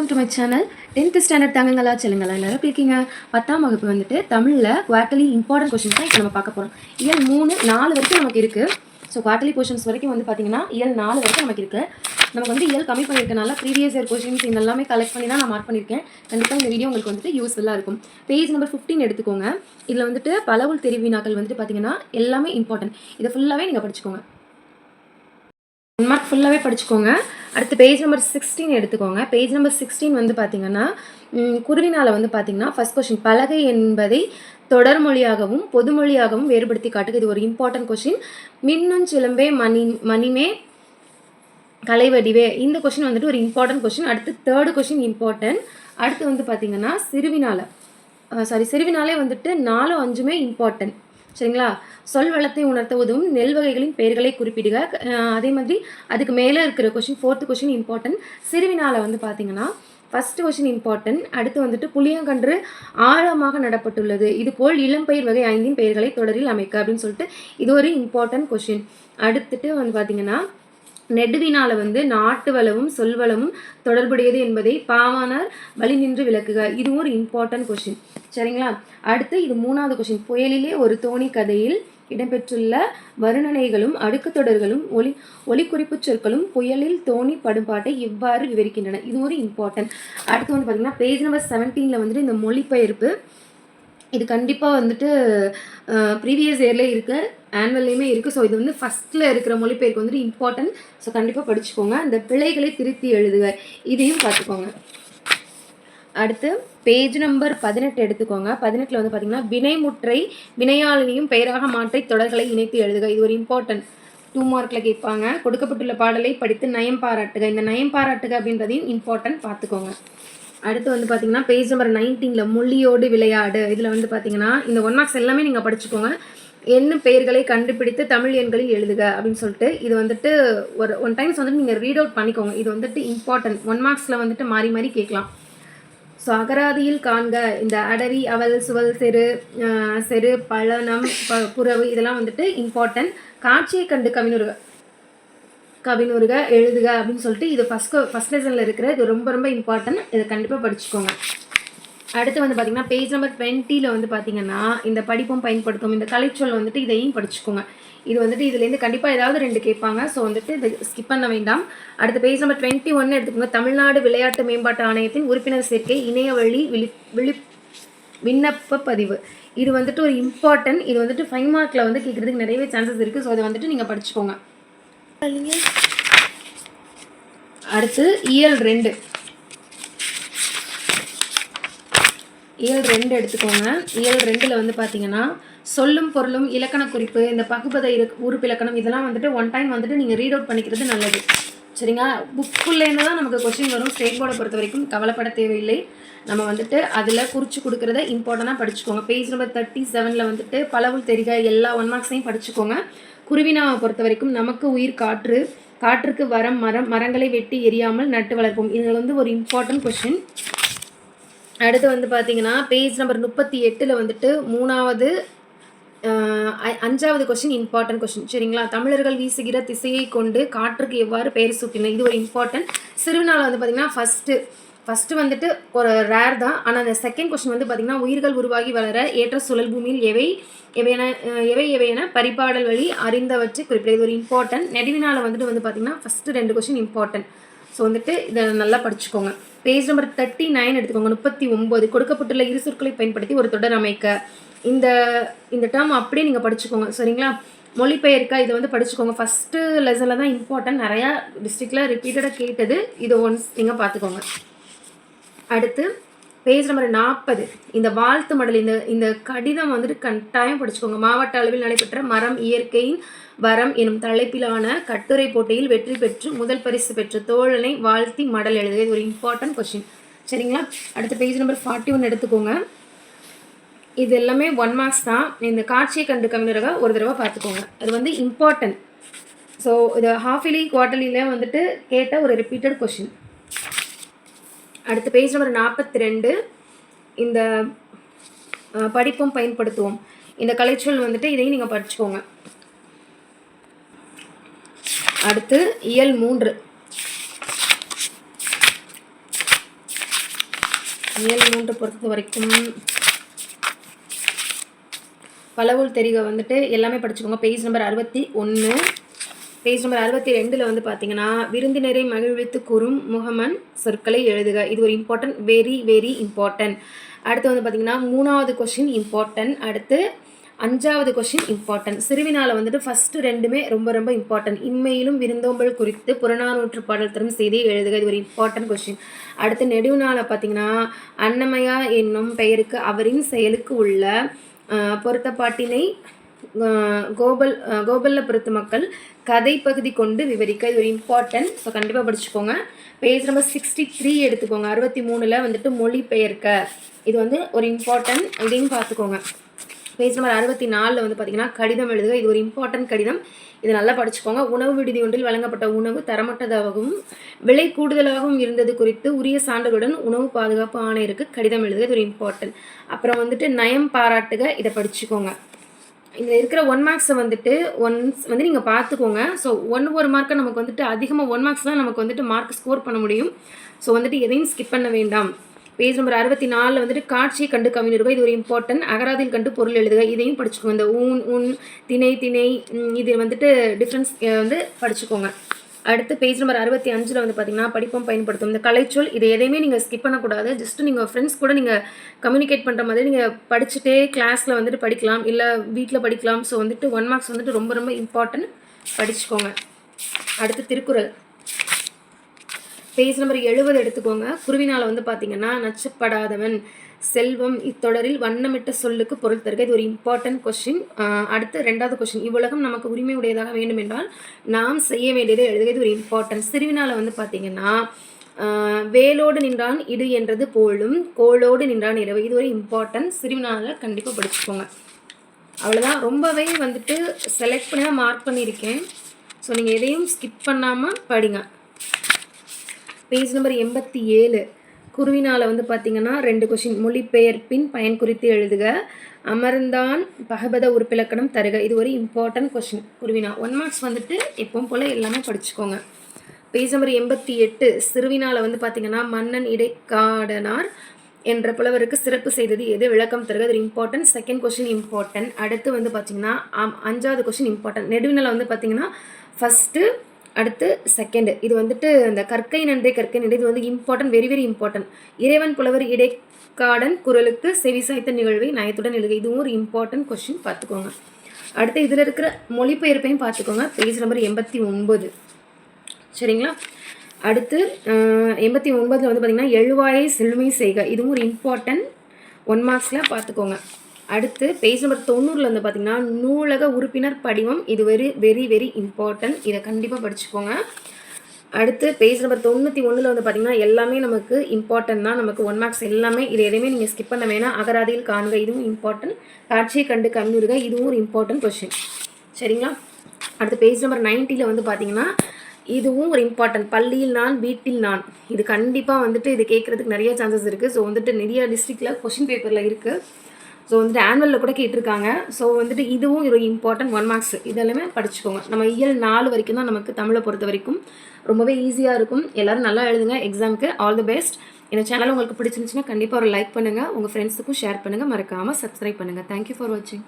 Welcome to my channel tenth standard தங்கங்களா செல்லுங்களா எல்லாரும் எப்படி இருக்கீங்க? பத்தாம் வகுப்பு வந்துட்டு தமிழில் குவார்ட்டர்லி இம்பார்ட்டன்ட் கொஷின்ஸ் தான் இப்போ நம்ம பார்க்க போகிறோம் இயல் மூணு நாலு வரைக்கும் நமக்கு இருக்குது ஸோ குவார்ட்டர்லி கொஷின்ஸ் வரைக்கும் வந்து பார்த்தீங்கன்னா இயல் நாலு வரைக்கும் நமக்கு இருக்குது நமக்கு வந்து இயல் கம்மி பண்ணியிருக்கனால ப்ரீவியஸ் இயர் கொஷின்ஸ் இந்த எல்லாமே கலெக்ட் பண்ணி தான் நான் மார்க் பண்ணியிருக்கேன். கண்டிப்பாக இந்த வீடியோ உங்களுக்கு வந்துட்டு யூஸ்ஃபுல்லாக இருக்கும். பேஜ் நம்பர் ஃபிஃப்டீன் எடுத்துக்கோங்க. இதில் வந்துட்டு பலவுள் தெரிவினாக்கள் வந்துட்டு பார்த்தீங்கன்னா எல்லாமே இம்பார்ட்டன்ட் இதை ஃபுல்லாகவே நீங்கள் படிச்சுக்கோங்க. ஒன் மார்க் ஃபுல்லாகவே படிச்சுக்கோங்க. அடுத்து பேஜ் நம்பர் சிக்ஸ்டீன் எடுத்துக்கோங்க. பேஜ் நம்பர் சிக்ஸ்டீன் வந்து பார்த்தீங்கன்னா குருவினால் குருவினால வந்து பார்த்தீங்கன்னா ஃபஸ்ட் கொஷின் பலகை என்பதை தொடர்மொழியாகவும் பொதுமொழியாகவும் வேறுபடுத்தி காட்டுக்கு இது ஒரு இம்பார்ட்டன்ட் கொஷின் மின்னும் சிலம்பே மணி மணிமே கலைவடிவே. இந்த கொஷின் வந்துட்டு ஒரு இம்பார்ட்டன்ட் கொஷின் அடுத்து தேர்டு கொஷின் இம்பார்ட்டன்ட் அடுத்து வந்து பார்த்தீங்கன்னா சிறுவினால சாரி சிறுவினாலே வந்துட்டு நாலும் அஞ்சுமே இம்பார்ட்டன்ட் சரிங்களா? சொல் வளத்தை உணர்த்த உதவும் நெல் வகைகளின் பெயர்களை குறிப்பிடுக. அதே மாதிரி அதுக்கு மேலே இருக்கிற கொஷின் ஃபோர்த்து கொஷின் இம்பார்ட்டன்ட் சிறுவினால் வந்து பார்த்தீங்கன்னா ஃபர்ஸ்ட் கொஷின் இம்பார்ட்டன்ட் அடுத்து வந்துட்டு புளியங்கன்று ஆழமாக நடப்பட்டுள்ளது. இது போல் இளம்பயிர் வகை ஐந்தின் பெயர்களை தொடரில் அமைக்க அப்படின்னு சொல்லிட்டு இது ஒரு இம்பார்ட்டன்ட் கொஷின் அடுத்துட்டு வந்து பார்த்தீங்கன்னா நெடுவினால வந்து நாட்டு வளமும் சொல்வளமும் தொடர்புடையது என்பதை பாவானார் வழி நின்று விளக்குக இதுவும் ஒரு இம்பார்ட்டன்ட் கொஷின் சரிங்களா? அடுத்து இது மூணாவது கொஷின் புயலிலே ஒரு தோணி கதையில் இடம்பெற்றுள்ள வருணனைகளும் அடுக்கு தொடர்களும் ஒலி ஒலிக்குறிப்பு சொற்களும் புயலில் தோணி படும்பாட்டை இவ்வாறு விவரிக்கின்றன. இது ஒரு இம்பார்ட்டன்ட் அடுத்து வந்து பார்த்தீங்கன்னா பேஜ் நம்பர் செவன்டீனில் வந்துட்டு இந்த மொழிபெயர்ப்பு இது கண்டிப்பாக வந்துட்டு ப்ரீவியஸ் இயர்லேயே இருக்குது ஆனுவல்லையுமே இருக்குது ஸோ இது வந்து ஃபஸ்ட்டில் இருக்கிற மொழிபெயர்க்கு வந்துட்டு இம்பார்ட்டன்ட் ஸோ கண்டிப்பாக படிச்சுக்கோங்க. அந்த பிழைகளை திருத்தி எழுதுக. இதையும் பார்த்துக்கோங்க. அடுத்து பேஜ் நம்பர் பதினெட்டு எடுத்துக்கோங்க. பதினெட்டில் வந்து பார்த்தீங்கன்னா வினைமுற்றை வினையாளினியும் பெயராக மாற்றி தொடர்களை இணைத்து எழுதுக. இது ஒரு இம்பார்ட்டன்ட் டூ மார்க்கில் கேட்பாங்க. கொடுக்கப்பட்டுள்ள பாடலை படித்து நயம் பாராட்டுக. இந்த நயம் பாராட்டுக அப்படின்றதையும் இம்பார்ட்டன்ட் பார்த்துக்கோங்க. அடுத்து வந்து பார்த்தீங்கன்னா பேஜ் நம்பர் நைன்டீனில் மொழியோடு விளையாடு. இதில் வந்து பார்த்தீங்கன்னா இந்த ஒன் மார்க்ஸ் எல்லாமே நீங்கள் படிச்சுக்கோங்க. என்ன பெயர்களை கண்டுபிடித்து தமிழ் எண்களில் எழுதுக அப்படின்னு சொல்லிட்டு இது வந்துட்டு ஒரு ஒன் டைம்ஸ் வந்துட்டு நீங்கள் ரீட் அவுட் பண்ணிக்கோங்க. இது வந்துட்டு இம்பார்ட்டன்ட் ஒன் மார்க்ஸில் வந்துட்டு மாறி மாறி கேட்கலாம். ஸோ அகராதியில் காண்க. இந்த அடவி அவல் சுவல் செரு செரு பழனம் புறவு இதெல்லாம் வந்துட்டு இம்பார்ட்டன்ட் காட்சியை கண்டு கவினுருக. கவினுருக எழுதுக அப்படின்னு சொல்லிட்டு இது ஃபஸ்ட் ஃபஸ்ட் லெசனில் இருக்கிற இது ரொம்ப ரொம்ப இம்பார்ட்டன்ட் இதை கண்டிப்பாக படிச்சுக்கோங்க. அடுத்து வந்து பார்த்தீங்கன்னா பேஜ் நம்பர் டுவெண்ட்டியில் வந்து பார்த்தீங்கன்னா இந்த படிப்பும் பயன்படுத்தும் இந்த கலைச்சொல் வந்துட்டு இதையும் படிச்சுக்கோங்க. இது வந்துட்டு இதுலேருந்து கண்டிப்பாக ஏதாவது ரெண்டு கேட்பாங்க. ஸோ வந்துட்டு இது ஸ்கிப் பண்ண வேண்டாம். அடுத்த பேஜ் நம்பர் டுவெண்ட்டி ஒன்று எடுத்துக்கோங்க. தமிழ்நாடு விளையாட்டு மேம்பாட்டு ஆணையத்தின் உறுப்பினர் சேர்க்கை இணைய வழி விழி விழி விண்ணப்ப பதிவு. இது வந்துட்டு ஒரு இம்பார்ட்டன்ட் இது வந்துட்டு ஃபைவ் மார்க்கில் வந்து கேட்குறதுக்கு நிறையவே சான்சஸ் இருக்குது ஸோ அதை வந்துட்டு நீங்கள் படிச்சுக்கோங்க. அடுத்து இயல் ரெண்டு. இயல் ரெண்டு எடுத்துக்கோங்க. இயல் ரெண்டில் வந்து பார்த்தீங்கன்னா சொல்லும் பொருளும் இலக்கண குறிப்பு இந்த பகுபத இரு உறுப்பிலக்கணம் இதெல்லாம் வந்துட்டு ஒன் டைம் வந்துட்டு நீங்கள் ரீட் அவுட் பண்ணிக்கிறது நல்லது. சரிங்களா? புக்குள்ளேருந்து தான் நமக்கு கொஸ்டின் வரும் ஸ்டேட் போர்டை பொறுத்த வரைக்கும் கவலைப்பட தேவையில்லை. நம்ம வந்துட்டு அதில் குறித்து கொடுக்குறத இம்பார்ட்டண்ட்டாக படிச்சுக்கோங்க. பேஜ் நம்பர் தேர்ட்டி செவனில் வந்துட்டு பலவுள் தெரிக எல்லா ஒன் மார்க்ஸையும் படிச்சுக்கோங்க. குருவினாவை பொறுத்த வரைக்கும் நமக்கு உயிர் காற்று காற்றுக்கு வரம் மரம் மரங்களை வெட்டி எரியாமல் நட்டு வளர்ப்போம். இது வந்து ஒரு இம்பார்ட்டன்ட் கொஷின் அடுத்து வந்து பார்த்தீங்கன்னா பேஜ் நம்பர் முப்பத்தி எட்டில் வந்துட்டு மூணாவது அஞ்சாவது கொஷின் இம்பார்ட்டன்ட் கொஷின் சரிங்களா? தமிழர்கள் வீசுகிற திசையை கொண்டு காற்றுக்கு எவ்வாறு பெயர் சூட்டின இது ஒரு இம்பார்ட்டன்ட் சிறுநாள் வந்து பார்த்தீங்கன்னா ஃபஸ்ட்டு ஃபஸ்ட்டு வந்துட்டு ஒரு ரேர் தான். ஆனால் அந்த செகண்ட் கொஸ்டின் வந்து பார்த்தீங்கன்னா உயிர்கள் உருவாகி வளர ஏற்ற சுழல் பூமியில் எவை? எவையான எவை எவையான? பரிபாடல் வழி அறிந்தவற்றை குறிப்பிட இது ஒரு இம்பார்ட்டன்ட் நெடுவினால் வந்துட்டு வந்து பார்த்தீங்கன்னா ஃபஸ்ட்டு ரெண்டு கொஸ்டின் இம்பார்ட்டன்ட் ஸோ வந்துட்டு இதை நல்லா படிச்சுக்கோங்க. பேஜ் நம்பர் தேர்ட்டி நைன் எடுத்துக்கோங்க. முப்பத்தி ஒம்பது கொடுக்கப்பட்டுள்ள இரு சொற்களை பயன்படுத்தி ஒரு தொடர் அமைக்க. இந்த இந்த டேர்ம் அப்படியே நீங்கள் படிச்சுக்கோங்க. சரிங்களா? மொழிபெயர்க்க இதை வந்து படிச்சுக்கோங்க. ஃபஸ்ட்டு லெசனில் தான் இம்பார்ட்டன்ட் நிறையா டிஸ்ட்ரிக்டில் ரிப்பீட்டடாக கேட்டது. இதை ஒன்ஸ் நீங்கள் பார்த்துக்கோங்க அடுத்து பேஜ் நம்பர் நாற்பது. இந்த வாழ்த்து மடல் இந்த இந்த கடிதம் வந்துட்டு கட்டாயம் படிச்சுக்கோங்க. மாவட்ட அளவில் நடைபெற்ற மரம் இயற்கையின் வரம் எனும் தலைப்பிலான கட்டுரை போட்டியில் வெற்றி பெற்று முதல் பரிசு பெற்ற தோழனை வாழ்த்தி மடல் எழுதுக இது ஒரு இம்பார்ட்டன்ட் கொஷின் சரிங்களா? அடுத்த பேஜ் நம்பர் ஃபார்ட்டி ஒன் எடுத்துக்கோங்க. இது எல்லாமே ஒன் மார்க்ஸ் தான். இந்த காட்சியை கண்டு கவிஞராக ஒரு தடவை பார்த்துக்கோங்க. அது வந்து இம்பார்ட்டன்ட் ஸோ இது ஹாஃப் இலி குவார்டர்லியில் வந்துட்டு கேட்ட ஒரு ரிப்பீட்டட் கொஷின் அடுத்து பேஜ் நம்பர் நாற்பத்தி ரெண்டு இந்த படிப்பும் பயன்படுத்துவோம். இந்த கலைச்சொல் வந்துட்டு இதையும் நீங்கள் படிச்சுக்கோங்க. அடுத்து இயல் மூன்று. இயல் மூன்று பொறுத்த வரைக்கும் பலவுள் தெரிக வந்துட்டு எல்லாமே படிச்சுக்கோங்க. பேஜ் நம்பர் அறுபத்தி ஒன்று பேஜ் நம்பர் அறுபத்தி ரெண்டில் வந்து பார்த்தீங்கன்னா விருந்தினரை மகிழ்வித்து கூறும் முகமன் சொற்களை எழுதுக. இது ஒரு இம்பார்ட்டன்ட் வெரி வெரி இம்பார்ட்டன்ட் அடுத்து வந்து பார்த்தீங்கன்னா மூணாவது கொஷின் இம்பார்ட்டன்ட் அடுத்து அஞ்சாவது கொஷின் இம்பார்ட்டன்ட் சிறுவினால் வந்துட்டு ஃபஸ்ட்டு ரெண்டுமே ரொம்ப ரொம்ப இம்பார்ட்டன்ட் இம்மையிலும் விருந்தோம்பல் குறித்து புறநானூற்று பாடல் தரும் செய்தியை எழுதுக. இது ஒரு இம்பார்ட்டன்ட் கொஷின் அடுத்து நெடுநாள பார்த்தீங்கன்னா அன்னமயா என்னும் பெயருக்கு அவரின் செயலுக்கு உள்ள பொருத்தப்பாட்டினை கோபல் அஹ், கோபல்லபுரத்து மக்கள் கதை பகுதி கொண்டு விவரிக்க இது ஒரு இம்பார்ட்டன்ட் ஸோ கண்டிப்பாக படிச்சுக்கோங்க. பேஜ் நம்பர் சிக்ஸ்டி த்ரீ எடுத்துக்கோங்க. அறுபத்தி மூணில் வந்துட்டு மொழிபெயர்க்க. இது வந்து ஒரு இம்பார்ட்டன்ட் இதையும் பார்த்துக்கோங்க. பேஜ் நம்பர் அறுபத்தி நாலில் வந்து பார்த்தீங்கன்னா கடிதம் எழுதுக. இது ஒரு இம்பார்ட்டன்ட் கடிதம். இது நல்லா படிச்சுக்கோங்க. உணவு விடுதி ஒன்றில் வழங்கப்பட்ட உணவு தரமட்டதாகவும் விலை கூடுதலாகவும் இருந்தது குறித்து உரிய சான்றுகளுடன் உணவு பாதுகாப்பு ஆணையருக்கு கடிதம் எழுதுக. இது ஒரு இம்பார்ட்டன்ட் அப்புறம் வந்துட்டு நயம் பாராட்டுக. இதை படிச்சுக்கோங்க. இதில் இருக்கிற ஒன் மார்க்ஸை வந்துட்டு ஒன்ஸ் வந்து நீங்கள் பார்த்துக்கோங்க ஸோ ஒன் ஒரு மார்க்கை நமக்கு வந்துட்டு அதிகமாக ஒன் மார்க்ஸ் தான் நமக்கு வந்துட்டு மார்க் ஸ்கோர் பண்ண முடியும். ஸோ வந்துட்டு எதையும் ஸ்கிப் பண்ண வேண்டாம். பேஜ் நம்பர் அறுபத்தி நாலில் வந்துட்டு காட்சியை கண்டு கவிஞர்கள் இது ஒரு இம்பார்ட்டன்ட் அகராதியில் கண்டு பொருள் எழுதுக இதையும் படிச்சுக்கோங்க. இந்த ஊன் உன் திணை திணை இது வந்துட்டு டிஃப்ரென்ஸ் வந்து படிச்சுக்கோங்க. அடுத்து பேஜ் நம்பர் அறுபத்தி அஞ்சில் வந்து பார்த்தீங்கன்னா படிப்போம் பயன்படுத்தும். இந்த கலைச்சொல் இது எதையுமே நீங்கள் ஸ்கிப் பண்ணக்கூடாது. ஜஸ்ட் நீங்கள் ஃப்ரெண்ட்ஸ் கூட நீங்கள் கம்யூனிகேட் பண்ணுற மாதிரி நீங்கள் படிச்சுட்டே கிளாஸில் வந்துட்டு படிக்கலாம். இல்லை வீட்டில் படிக்கலாம். ஸோ வந்துட்டு ஒன் மார்க்ஸ் வந்துட்டு ரொம்ப ரொம்ப இம்பார்ட்டன்ட் படிச்சுக்கோங்க. அடுத்து திருக்குறள். பேஜ் நம்பர் எழுபது எடுத்துக்கோங்க. குருவினால் வந்து பார்த்தீங்கன்னா நச்சப்படாதவன். செல்வம் இத்தொடரில் வண்ணமிட்ட சொல்லுக்கு பொருள் தருக. இது ஒரு இம்பார்ட்டன்ட் கொஷின் அடுத்து ரெண்டாவது கொஷின் இவ்வுலகம் நமக்கு உரிமை உடையதாக வேண்டும் என்றால் நாம் செய்ய வேண்டியதை எழுதுக. இது ஒரு இம்பார்ட்டன்ஸ் திருவினாவில் வந்து பார்த்தீங்கன்னா வேலோடு நின்றான் இடு என்றது போலும் கோளோடு நின்றான் இரவு. இது ஒரு இம்பார்ட்டன்ஸ் சிறுவினால கண்டிப்பாக படிச்சுக்கோங்க. அவ்வளோதான் ரொம்பவே வந்துட்டு செலக்ட் பண்ணி தான் மார்க் பண்ணியிருக்கேன். ஸோ நீங்கள் எதையும் ஸ்கிப் பண்ணாமல் படிங்க. பேஜ் நம்பர் எண்பத்தி ஏழு. குருவினால் வந்து பார்த்தீங்கன்னா ரெண்டு கொஷின் மொழிபெயர்ப்பின் பயன் குறித்து எழுதுக. அமர்ந்தான் பகபத உறுப்பிலக்கணம் தருக. இது ஒரு இம்பார்ட்டன்ட் கொஷின் குருவினா ஒன் மார்க்ஸ் வந்துட்டு எப்பவும் போல் எல்லாமே படிச்சுக்கோங்க. பேஜ் நம்பர் எண்பத்தி எட்டு சிறுவினால் வந்து பார்த்திங்கன்னா மன்னன் இடைக்காடனார் என்ற புலவருக்கு சிறப்பு செய்தது எது? விளக்கம் தருக. அது இம்பார்ட்டன்ட் செகண்ட் கொஷின் இம்பார்ட்டன்ட் அடுத்து வந்து பார்த்தீங்கன்னா அஞ்சாவது கொஷின் இம்பார்ட்டன்ட் நெடுவினால் வந்து பார்த்திங்கன்னா ஃபஸ்ட்டு அடுத்து செகண்ட் இது வந்துட்டு இந்த கற்கை நன்றி கற்கை நன்றி. இது வந்து இம்பார்ட்டன்ட் வெரி வெரி இம்பார்ட்டன்ட் இறைவன் புலவர் இடைக்காடன் குரலுக்கு செவி சாய்த்த நிகழ்வை நயத்துடன் எழுதுக. இதுவும் ஒரு இம்பார்ட்டன்ட் கொஷின் பார்த்துக்கோங்க. அடுத்து இதில் இருக்கிற மொழிபெயர்ப்பையும் பார்த்துக்கோங்க. பேஜ் நம்பர் எண்பத்தி ஒன்பது. சரிங்களா? அடுத்து எண்பத்தி ஒன்பதில் வந்து பார்த்திங்கன்னா எழுவாயை செழுமை செய்க. இதுவும் ஒரு இம்பார்ட்டன்ட் ஒன் மார்க்ஸில் பார்த்துக்கோங்க. அடுத்து பேஜ் நம்பர் தொண்ணூறில் வந்து பார்த்திங்கன்னா நூலக உறுப்பினர் படிவம். இது வெரி வெரி வெரி இம்பார்ட்டன்ட் இதை கண்டிப்பாக படிச்சுக்கோங்க. அடுத்து பேஜ் நம்பர் தொண்ணூற்றி ஒன்றில் வந்து பார்த்திங்கன்னா எல்லாமே நமக்கு இம்பார்ட்டன்ட் தான். நமக்கு ஒன் மார்க்ஸ் எல்லாமே இது எதையுமே நீங்கள் ஸ்கிப் பண்ண வேணாம். அகராதியில் காண்க இதுவும் இம்பார்ட்டன்ட் காட்சியை கண்டு கண்ணுருக இதுவும் ஒரு இம்பார்ட்டன்ட் கொஷின் சரிங்களா? அடுத்து பேஜ் நம்பர் நைன்ட்டியில் வந்து பார்த்தீங்கன்னா இதுவும் ஒரு இம்பார்ட்டன்ட் பள்ளியில் நான் வீட்டில் நான். இது கண்டிப்பாக வந்துட்டு இது கேட்குறதுக்கு நிறைய சான்சஸ் இருக்குது ஸோ வந்துட்டு நிறைய டிஸ்ட்ரிக்டில் கொஷின் பேப்பரில் இருக்குது ஸோ வந்துட்டு ஆனுவலில் கூட கேட்டிருக்காங்க. ஸோ வந்துட்டு இதுவும் ஒரு இம்பார்ட்டன்ட் ஒன் மார்க்ஸ் இதெல்லாமே படிச்சுக்கோங்க. நம்ம இயல் நாலு வரைக்கும் தான் நமக்கு தமிழை பொறுத்த வரைக்கும் ரொம்பவே ஈஸியாக இருக்கும். எல்லோரும் நல்லா எழுதுங்க. எக்ஸாமுக்கு ஆல் தி பெஸ்ட் இந்த சேனல் உங்களுக்கு பிடிச்சிருந்துச்சுன்னா கண்டிப்பாக ஒரு லைக் பண்ணுங்கள் உங்கள் ஃப்ரெண்ட்ஸுக்கும் ஷேர் பண்ணுங்கள் மறக்காமல் சப்ஸ்கிரைப் பண்ணுங்கள் தேங்க்யூ ஃபார் வாட்சிங்